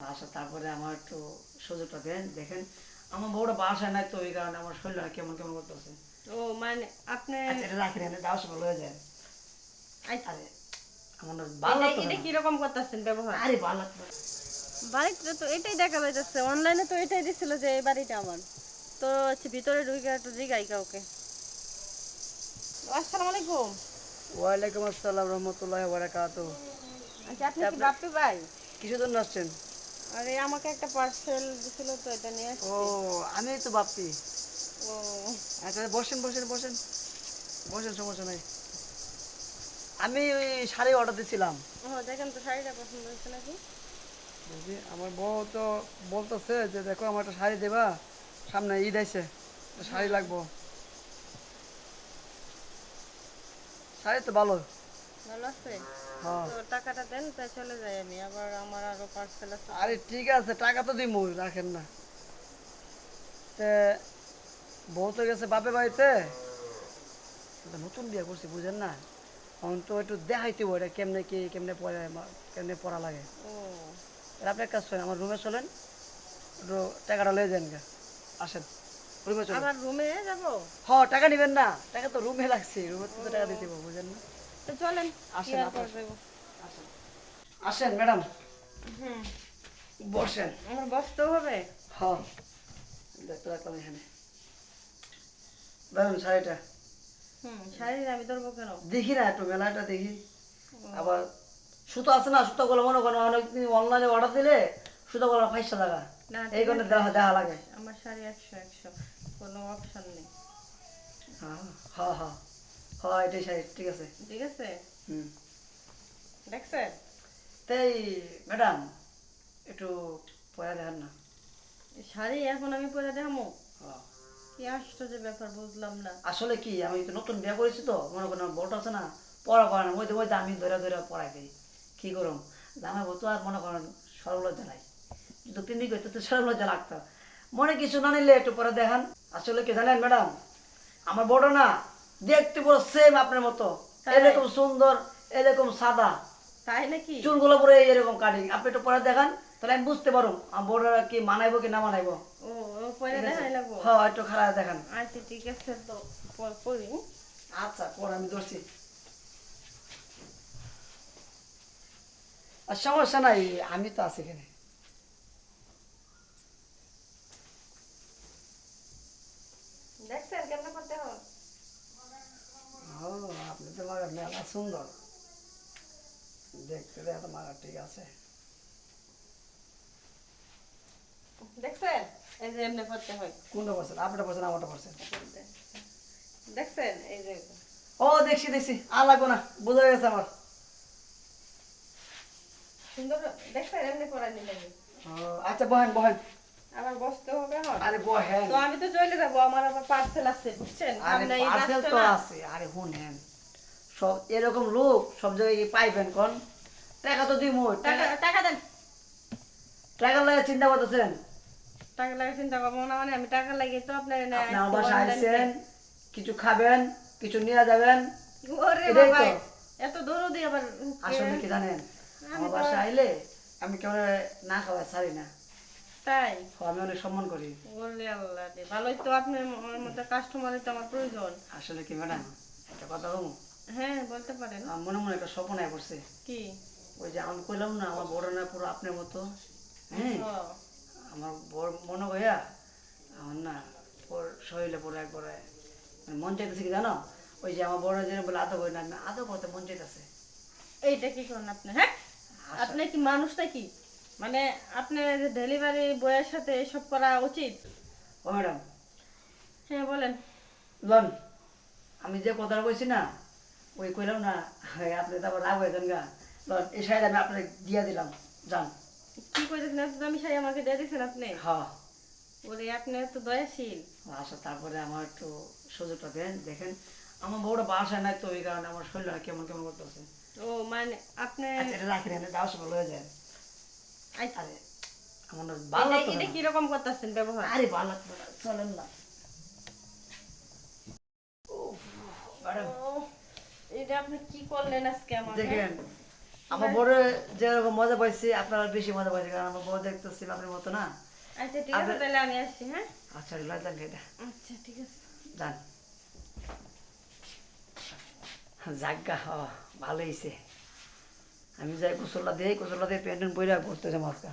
আসা তারপরে আমার একটু সুযোগটা দেন দেখেন আমার বউটা বাসায় নাই তো ওই কারণে আমার শরীরটা কেমন কেমন করতেছে। ও মানে আপনি আচ্ছা এটা রাখি না যাওয়ার সময় লয়ে যায় আচ্ছা, আরে আমার ভালো এটা এটা না। কীরকম করতেছেন ব্যবহার? আরে ভালো বাড়িতে তো এটাই দেখা যাচ্ছে অনলাইনে তো এটাই দিছিল যে এই বাড়িটা আমার। তো হচ্ছে ভিতরে ঢুকে একটু জিগাই কাউকে। আসসালামু আলাইকুম। ওয়ালাইকুম আসসালাম রহমতুল্লাহ বারাকাত আচ্ছা আপনি কি বাপ্পি ভাই? কিছু জন্য আসছেন? আরে আমাকে একটা পার্সেল দিছিল তো এটা নিয়ে আসছি। ও আমি তো ভাবছি। ও। আচ্ছা বসেন বসেন বসেন। বসেন সমস্যা নাই। আমি ওই শাড়ি অর্ডার দিয়েছিলাম ও দেখেন তো শাড়িটা পছন্দ হয়েছে নাকি? বলছি, আমার বউ তো বলতেছে যে দেখো আমার একটা শাড়ি দেবা। সামনে ঈদ আছে শাড়ি লাগবো। শাড়ি তো ভালো। ভালো আছে? হ্যাঁ। তো টাকাটা দেন তাই চলে যাই আমি। আবার আমার আরও পার্সেল আছে। আরে ঠিক আছে টাকা তো দিমু রাখেন না। তে বউ তো গেছে বাপে বাড়িতে। নতুন বিয়ে করছি বুঝেন না? এখন তো একটু দেখাইতে হবে এটা কেমনে কি কেমনে পড়ে কেমনে পড়া লাগে। আপনি এক কাজ করেন আমার রুমে চলেন একটু টাকাটা লয়ে যান গা। আসেন রুমে চলেন। আবার রুমে যাব? হ টাকা নেবেন না টাকা তো রুমে লাগছে রুমে তো টাকা দিতে হবে বুঝেন না? তো চলেন আসেন, ম্যাডাম। হুম। বসেন। আমার বসতেও হবে? হ্যাঁ। দেখতে রাখলাম এখানে। ধরুন শাড়িটা। হুম শাড়ি আমি ধরবো কেন? দেখি না একটু মেলাটা দেখি। আবার সুতো আছে না সুতোগুলো মনে করেন অনেক অনলাইনে অর্ডার দিলে সুতোগুলো পাঁচশো টাকা না, এই কারণে দেখা দেখা লাগে। আমার শাড়ি একশো একশো। কোনো অপশন নেই। হ্যাঁ হ্যাঁ হ্যাঁ। হ্যাঁ এটাই শাড়ি ঠিক আছে? ঠিক আছে। হুম। দেখছেন? তাই ম্যাডাম একটু পরে দেখান না। শাড়ি এখন আমি পরে দেখামো। কি আশ্চর্য ব্যাপার বুঝলাম না। আসলে কি আমি তো নতুন বিয়ে করেছি তো মনে করেন আমার বড়টা আছে না পড়া করে না ওই তো আমি ধরে ধরে পড়াই দিই কী করুম? জামাই বউ তো আর মনে করেন সরলজ্জা নাই। কিন্তু পিন্দি করতে তো সরলজ্জা লাগতো। মনে কিছু না নিলে একটু পরে দেখান। আসলে কি জানেন ম্যাডাম আমার বড় না দেখতে পুরো সেম আপনার মতো। এরকম সুন্দর এরকম সাদা। তাই নাকি? চুলগুলো পুরো এরকম কাটিং আপনি একটু পরে দেখান তাহলে আমি বুঝতে পারো বড়রা কি মানাইবো কি না মানাইবো। ও ও পরে দেখাই লাগবো? হ্যাঁ একটু খারাপ দেখান। আচ্ছা ঠিক আছে তো পরি। আচ্ছা পর আমি ধরছি। আর সমস্যা নাই আমি তো আছি এখানে। দেখছেন কেমন করতে হবে ও আপনি তো মাগার মেলা সুন্দর দেখতে দেখ তো মাগার ঠিক আছে দেখছেন এই যে এমনি করতে হয় কোনটা আমারটা দেখছেন এই যে ও দেখছি দেখছি আর লাগবো না বোঝা গেছে আমার সুন্দর দেখছেন এমনি করা নিলে ও, আচ্ছা বহেন বহেন আবার বসতে হবে আরে বহেন তো আমি তো চলে যাব আমার আবার পার্সেল আছে বুঝছেন আরে পার্সেল তো আছে আরে সব এরকম লোক সব জায়গায় কি পাইবেন কোন? টাকা তো দিব টাকা টাকা দেন। টাকা লাগে চিন্তা করতেছেন? টাকা লাগে চিন্তা করব না মানে আমি টাকা লাগিয়ে তো আপনার এনে আপনি আমার আজকে বাসায় online আসছেন কিছু খাবেন কিছু নিয়ে যাবেন। ওরে বাবা এত দৌড় দিয়ে আবার আসলে কি জানেন আমার বাসায় আইলে আমি কেমন না খাওয়া ছাড়ি না। তাই? আমি অনেক সম্মান করি। বললে আল্লাহ ভালোই তো আপনার আমার মধ্যে কাস্টমারের তো আমার প্রয়োজন। আসলে কি ম্যাডাম একটা কথা বলব? হ্যাঁ বলতে পারেন। মনে মনে একটা স্বপ্ন পড়ছে কি? ওই যে আমি কইলাম না আমার বড় না পুরো আপনার মতো। হ্যাঁ? আমার বড় মনে হইয়া আমার না ওর শরীরে একবারে মানে মন চাইতেছে কি জানো? ওই যে আমার বড় যে বলে আদৌ করি না আমি আদৌ করতে মন চাইতেছে। এইটা কি করেন আপনি হ্যাঁ? আপনি কি মানুষ নাকি? মানে আপনার ডেলিভারি বয়ের সাথে এসব করা উচিত? ও ম্যাডাম। হ্যাঁ বলেন। লন আমি যে কথাটা কইছি না ওই কইলাম না হ্যাঁ, আপনি তারপর রাগ হয়ে যান গা এই শাড়ি আমি আপনাকে দিয়ে দিলাম যান। কি কইতেছেন? এত দামি শাড়ি আমাকে দিয়ে দিয়েছেন আপনি? হ্যাঁ ওরে আপনি এত দয়াশীল। আচ্ছা তারপরে আমার একটু সুযোগটা দেন দেখেন। আমার বউটা বাসায় নাই তো ওই কারণে আমার শরীরটা কেমন কেমন করতেছে। ও মানে আপনি আচ্ছা এটা রাখি না যাওয়ার সময় লয়ে যায়। আচ্ছা, আরে আমার ভালো এটা লাগতো এটা না। কীরকম করতেছেন ব্যবহার? আরে ভালো লাগতো না চলেন না। উফ, ম্যাডাম। ও, এটা আপনি কি করলেন আজকে আমাকে? দেখেন আমার বড় যেরকম মজা পাইছি আপনারা বেশি মজা পাইছি কারণ আমার বড় দেখতেছি আপনার মতো না? আচ্ছা ঠিক আছে তাহলে আমি আসছি হ্যাঁ? আচ্ছা এটা আচ্ছা ঠিক আছে। যান। জাগা হ ভালো হয়েছে আমি যাই কুসল্লা দিয়ে কুসল্লা দিয়ে প্যান্টন ঘুরতে যাব আজকে।